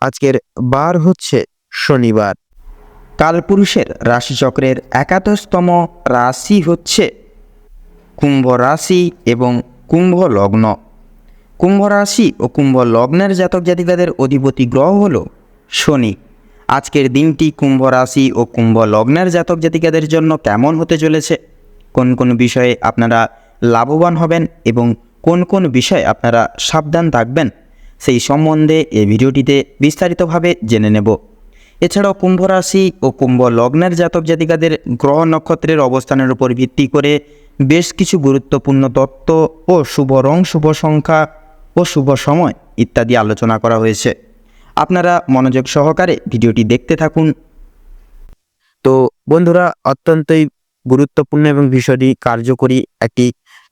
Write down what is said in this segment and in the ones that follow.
আজকের বার হচ্ছে শনিবার। কালপুরুষের রাশিচক্রের একাদশতম রাশি হচ্ছে কুম্ভ রাশি এবং কুম্ভ লগ্ন। কুম্ভ রাশি ও কুম্ভ লগ্নের জাতক জাতিকাদের অধিপতি গ্রহ হল শনি। আজকের দিনটি কুম্ভ রাশি ও কুম্ভ লগ্নের জাতক জাতিকাদের জন্য কেমন হতে চলেছে? কোন কোন বিষয়ে আপনারা লাভবান হবেন এবং কোন কোন বিষয়ে আপনারা সাবধান থাকবেন? সেই সম্বন্ধে এই ভিডিওটিতে বিস্তারিতভাবে জেনে নেব। এছাড়াও কুম্ভ রাশি ও কুম্ভ লগ্নের জাতক জাতিকাদের গ্রহ নক্ষত্রের অবস্থানের উপর ভিত্তি করে বেশ কিছু গুরুত্বপূর্ণ তত্ত্ব ও শুভ রং, শুভ সংখ্যা ও শুভ সময় ইত্যাদি আলোচনা করা হয়েছে। আপনারা মনোযোগ সহকারে ভিডিওটি দেখতে থাকুন। তো বন্ধুরা, অত্যন্তই গুরুত্বপূর্ণ এবং ভীষণই কার্যকরী একটি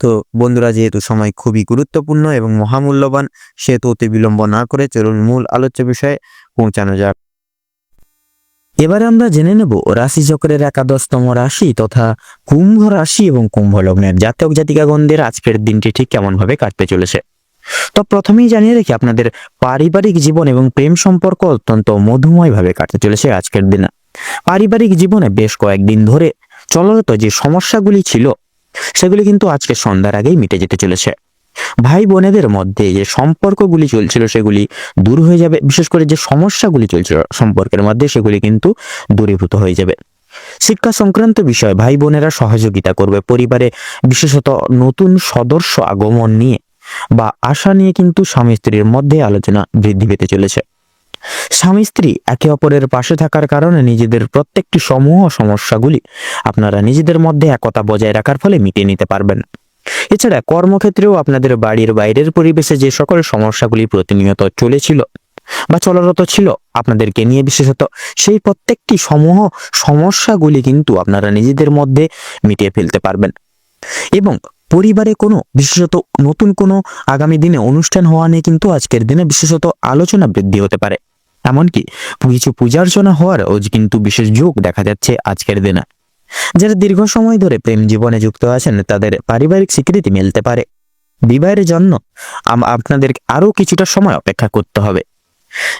তো বন্ধুরা, যেহেতু সময় খুবই গুরুত্বপূর্ণ এবং মহামূল্যবান, সেহেতু অতি বিলম্ব না করে চলুন মূল আলোচ্য বিষয়ে পৌঁছানো যাক। এবারে আমরা জেনে নেব রাশি চক্রের একাদশতম রাশি তথা কুম্ভ রাশি এবং কুম্ভ লগ্নের জাতক জাতিকাগণদের আজকের দিনটি ঠিক কেমন ভাবে কাটতে চলেছে। তো প্রথমেই জানিয়ে রাখি, আপনাদের পারিবারিক জীবন এবং প্রেম সম্পর্ক অত্যন্ত মধুময় ভাবে কাটতে চলেছে আজকের দিনে। পারিবারিক জীবনে বেশ কয়েকদিন ধরে চলরত যে সমস্যাগুলি ছিল সেগুলি কিন্তু আজকে সন্ধ্যার আগেই মিটে যেতে চলেছে। ভাই বোনেদের মধ্যে যে সম্পর্কগুলি চলছিল, সেগুলি দূর হয়ে যাবে। বিশেষ করে যে সমস্যাগুলি চলছিল সম্পর্কের মধ্যে, সেগুলি কিন্তু দূরীভূত হয়ে যাবে। শিক্ষা সংক্রান্ত বিষয় ভাই বোনেরা সহযোগিতা করবে। পরিবারে বিশেষত নতুন সদস্য আগমন নিয়ে বা আশা নিয়ে কিন্তু স্বামী স্ত্রীর মধ্যে আলোচনা বৃদ্ধি পেতে চলেছে। স্বামী স্ত্রী একে অপরের পাশে থাকার কারণে নিজেদের প্রত্যেকটি সমূহ সমস্যাগুলি আপনারা নিজেদের মধ্যে একতা বজায় রাখার ফলে মিটিয়ে নিতে পারবেন। এছাড়া কর্মক্ষেত্রেও আপনাদের বাড়ির বাইরের পরিবেশে যে সকল সমস্যাগুলি প্রতিনিয়ত চলেছিল বা চলরত ছিল আপনাদেরকে নিয়ে বিশেষত সেই প্রত্যেকটি সমূহ সমস্যাগুলি কিন্তু আপনারা নিজেদের মধ্যে মিটিয়ে ফেলতে পারবেন। এবং পরিবারে কোনো বিশেষত নতুন কোনো আগামী দিনে অনুষ্ঠান হওয়া নিয়ে কিন্তু আজকের দিনে বিশেষত আলোচনা বৃদ্ধি হতে পারে। এমনকি কিছু পূজা পূজার্চনা হওয়ারও কিন্তু বিশেষ যোগ দেখা যাচ্ছে আজকের দিনে। যারা দীর্ঘ সময় ধরে প্রেম জীবনে যুক্ত আছেন, তাদের পারিবারিক স্বীকৃতি মিলতে পারে। বিবাহের জন্য আপনাদের আরও কিছুটা সময় অপেক্ষা করতে হবে।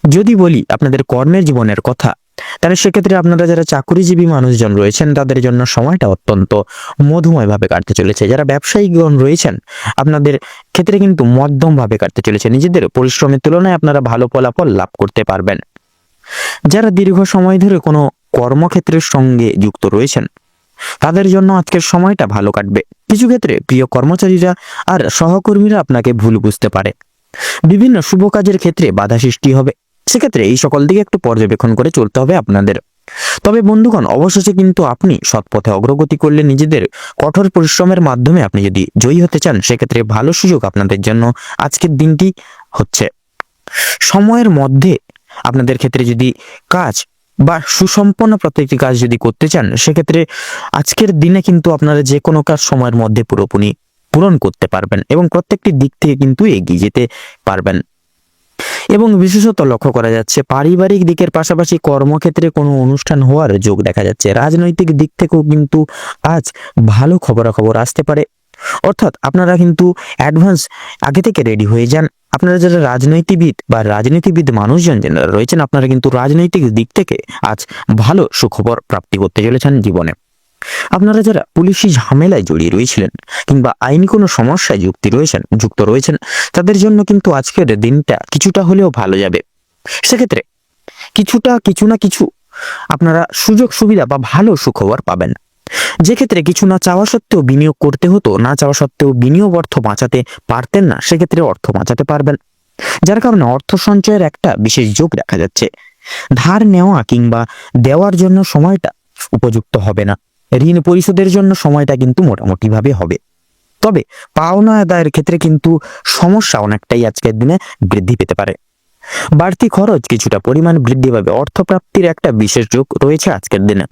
যদি বলি আপনাদের কর্মের জীবনের কথা তাহলে সেক্ষেত্রে আপনারা যারা চাকুরিজীবী মানুষজন রয়েছেন, তাদের জন্য সময়টা অত্যন্ত মধুময় ভাবে কাটতে চলেছে। যারা ব্যবসায়িকগণ রয়েছেন, আপনাদের ক্ষেত্রে কিন্তু মধ্যম ভাবে কাটতে চলেছে। নিজেদের পরিশ্রমের তুলনায় আপনারা ভালো ফলাফল লাভ করতে পারবেন। যারা দীর্ঘ সময় ধরে কোনো কর্মক্ষেত্রের সঙ্গে যুক্ত রয়েছেন, তাদের জন্য আজকের সময়টা ভালো কাটবে। কিছু ক্ষেত্রে প্রিয় কর্মচারীরা আর সহকর্মীরা আপনাকে ভুল বুঝতে পারে। বিভিন্ন শুভ কাজের ক্ষেত্রে বাধা সৃষ্টি হবে। সেক্ষেত্রে এই সকল দিকে একটু পর্যবেক্ষণ করে চলতে হবে আপনাদের। তবে বন্ধুগণ, অবশেষে কিন্তু আপনি সৎপথে অগ্রগতি করলে নিজেদের কঠোর পরিশ্রমের মাধ্যমে আপনি যদি জয়ী হতে চান, সেক্ষেত্রে ভালো সুযোগ আপনাদের জন্য আজকের দিনটি হচ্ছে। সময়ের মধ্যে আপনাদের ক্ষেত্রে যদি কাজ বা সুসম্পন্ন প্রত্যেকটি কাজ যদি করতে চান, সেক্ষেত্রে আজকের দিনে কিন্তু আপনারা যে কোনো কাজ সময়ের মধ্যে পুরোপুরি পূরণ করতে পারবেন এবং প্রত্যেকটি দিক থেকে কিন্তু এগিয়ে যেতে পারবেন। এবং বিশেষত লক্ষ্য করা যাচ্ছে পারিবারিক দিকের পাশাপাশি কর্মক্ষেত্রে কোনো অনুষ্ঠান হওয়ার যোগ দেখা যাচ্ছে। রাজনৈতিক দিক থেকেও কিন্তু আজ ভালো খবরাখবর আসতে পারে। অর্থাৎ আপনারা কিন্তু অ্যাডভান্স আগে থেকে রেডি হয়ে যান। আপনারা যারা রাজনীতিবিদ বা রাজনীতিবিদ মানুষজন যারা রয়েছেন, আপনারা কিন্তু রাজনৈতিক দিক থেকে আজ ভালো সুখবর প্রাপ্তি করতে চলেছেন জীবনে। আপনারা যারা পুলিশি ঝামেলায় জড়িয়ে রয়েছিলেন কিংবা আইনি কোনো সমস্যায় যুক্তি রয়েছেন, যুক্ত রয়েছেন, তাদের জন্য কিন্তু আজকের দিনটা কিছুটা হলেও ভালো যাবে। সেক্ষেত্রে কিছুটা, কিছু না কিছু আপনারা সুযোগ সুবিধা বা ভালো সুখবর পাবেন। যে ক্ষেত্রে কিছু না চাওয়া সত্ত্বেও বিনিয়োগ করতে হতো, না চাওয়া সত্ত্বেও বিনিয়োগ অর্থ বাঁচাতে পারতেন না, সেক্ষেত্রে অর্থ বাঁচাতে পারবেন। যার কারণে অর্থ সঞ্চয়ের একটা বিশেষ যোগ দেখা যাচ্ছে। ধার নেওয়া কিংবা দেওয়ার জন্য সময়টা উপযুক্ত হবে না। ঋণ পরিশোধের জন্য সময়টা কিন্তু মোটামুটি ভাবে হবে। তবে পাওনা আদায়ের ক্ষেত্রে কিন্তু সমস্যা অনেকটাই আজকের দিনে বৃদ্ধি পেতে পারে। বাড়তি খরচ কিছুটা পরিমাণ বৃদ্ধি পাবে। অর্থপ্রাপ্তির একটা বিশেষ যোগ রয়েছে আজকের দিনে।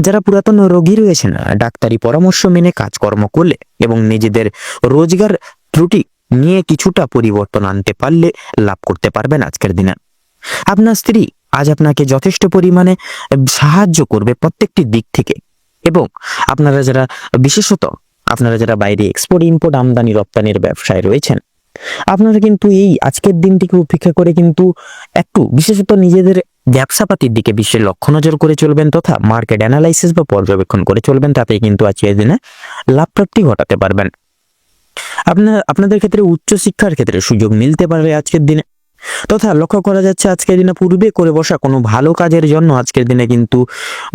যারা পুরাতন রোগী রয়েছেন, ডাক্তারি পরামর্শ মেনে কাজকর্ম করলে এবং নিজেদের রোজগার ত্রুটি নিয়ে কিছুটা পরিবর্তন আনতে পারলে লাভ করতে পারবেন আজকের দিনে। আপনার স্ত্রী আজ আপনাকে যথেষ্ট পরিমাণে সাহায্য করবে প্রত্যেকটি দিক থেকে। এবং আপনারা যারা বিশেষত আপনারা যারা বাইরে এক্সপোর্ট ইম্পোর্ট আমদানি, রপ্তানির ব্যবসায় রয়েছেন, আপনারা কিন্তু এই আজকের দিনটিকে উপেক্ষা করে কিন্তু একটু বিশেষত নিজেদের ব্যবসাপাতির দিকে বিশ্বের লক্ষ্য নজর করে চলবেন তথা মার্কেট অ্যানালাইসিস বা পর্যবেক্ষণ করে চলবেন তাতে কিন্তু আজকের দিনে লাভ প্রাপ্তি ঘটাতে পারবেন। আপনার, আপনাদের ক্ষেত্রে উচ্চ শিক্ষার ক্ষেত্রে সুযোগ মিলতে পারে আজকের দিনে। তথা লক্ষ্য করা যাচ্ছে আজকের দিনে পূর্বে করে বসা কোনো ভালো কাজের জন্য আজকের দিনে কিন্তু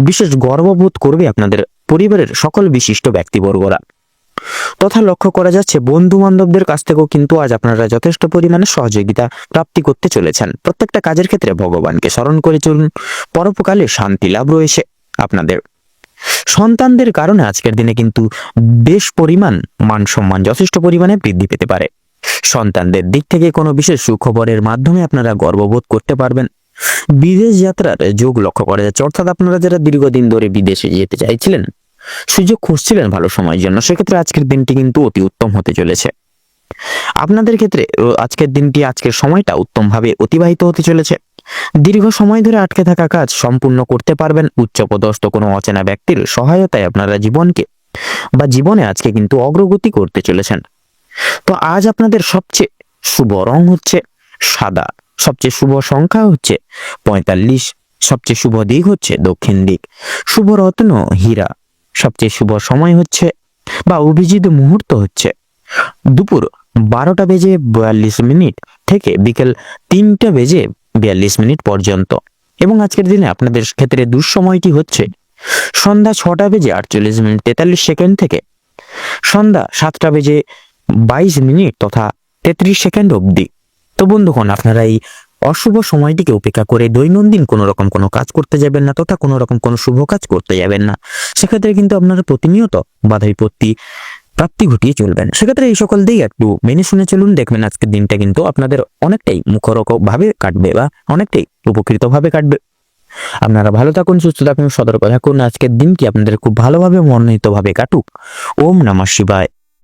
বিশেষ গর্ববোধ করবে আপনাদের পরিবারের সকল বিশিষ্ট ব্যক্তিবর্গরা। তথা লক্ষ্য করা যাচ্ছে বন্ধু বান্ধবদের কাছ থেকেও কিন্তু আজ আপনারা যথেষ্ট পরিমাণে সহযোগিতা প্রাপ্তি করতে চলেছেন। প্রত্যেকটা কাজের ক্ষেত্রে ভগবানকে স্মরণ করে চলুন, পরোপকালে শান্তি লাভ রয়েছে আপনাদের। সন্তানদের কারণে আজকের দিনে কিন্তু বেশ পরিমাণ মান সম্মান যথেষ্ট পরিমাণে বৃদ্ধি পেতে পারে। সন্তানদের দিক থেকে কোনো বিশেষ সুখবরের মাধ্যমে আপনারা গর্ববোধ করতে পারবেন। বিদেশ যাত্রার যোগ লক্ষ্য করা যাচ্ছে, অর্থাৎ আপনারা যারা দীর্ঘদিন ধরে বিদেশে যেতে চাইছিলেন, সুযোগ খুঁজছিলেন ভালো সময়ের জন্য, সেক্ষেত্রে আজকের দিনটি কিন্তু অতি উত্তম হতে চলেছে। আপনাদের ক্ষেত্রে আজকের দিনটি, আজকের সময়টা উত্তমভাবে অতিবাহিত হতে চলেছে। দীর্ঘ সময় ধরে আটকে থাকা কাজ সম্পূর্ণ করতে পারবেন, উচ্চপদস্থ কোনো অচেনা ব্যক্তির সহায়তায় আপনারা জীবনকে বা জীবনে আজকে কিন্তু অগ্রগতি করতে চলেছেন। তো আজ আপনাদের সবচেয়ে শুভ রং হচ্ছে সাদা। সবচেয়ে শুভ সংখ্যা হচ্ছে পঁয়তাল্লিশ। সবচেয়ে শুভ দিক হচ্ছে দক্ষিণ দিক। শুভ রত্ন হীরা। সবচেয়ে শুভ সময় হচ্ছে বা অভিজিৎ মুহূর্ত হচ্ছে দুপুর বারোটা বেজে বিয়াল্লিশ মিনিট থেকে বিকেল তিনটা বেজে বিয়াল্লিশ মিনিট পর্যন্ত। এবং আজকের দিনে আপনাদের ক্ষেত্রে দুঃসময়টি হচ্ছে সন্ধ্যা ছটা বেজে আটচল্লিশ মিনিট তেতাল্লিশ সেকেন্ড থেকে সন্ধ্যা সাতটা বেজে বাইশ মিনিট তথা তেত্রিশ সেকেন্ড অবধি। তো বন্ধুগণ, আপনারা এই অশুভ সময়টিকে উপেক্ষা করে দৈনন্দিন কোনো রকম কোনো কাজ করতে যাবেন না তথা কোনো রকম কোনো শুভ কাজ করতে যাবেন না। সেক্ষেত্রে কিন্তু আপনারা প্রতিনিয়ত বাধা বিপত্তি প্রাপ্তি ঘটিয়ে চলবেন সেক্ষেত্রে এই সকল দিক একটু মেনে শুনে চলুন, দেখবেন আজকের দিনটা কিন্তু আপনাদের অনেকটাই মুখরক ভাবে কাটবে বা অনেকটাই উপকৃত ভাবে কাটবে। আপনারা ভালো থাকুন, সুস্থ থাকুন, সতর্ক থাকুন। আজকের দিনটি আপনাদের খুব ভালোভাবে মনোনীত ভাবে কাটুক। ওম নমঃ শিবায়।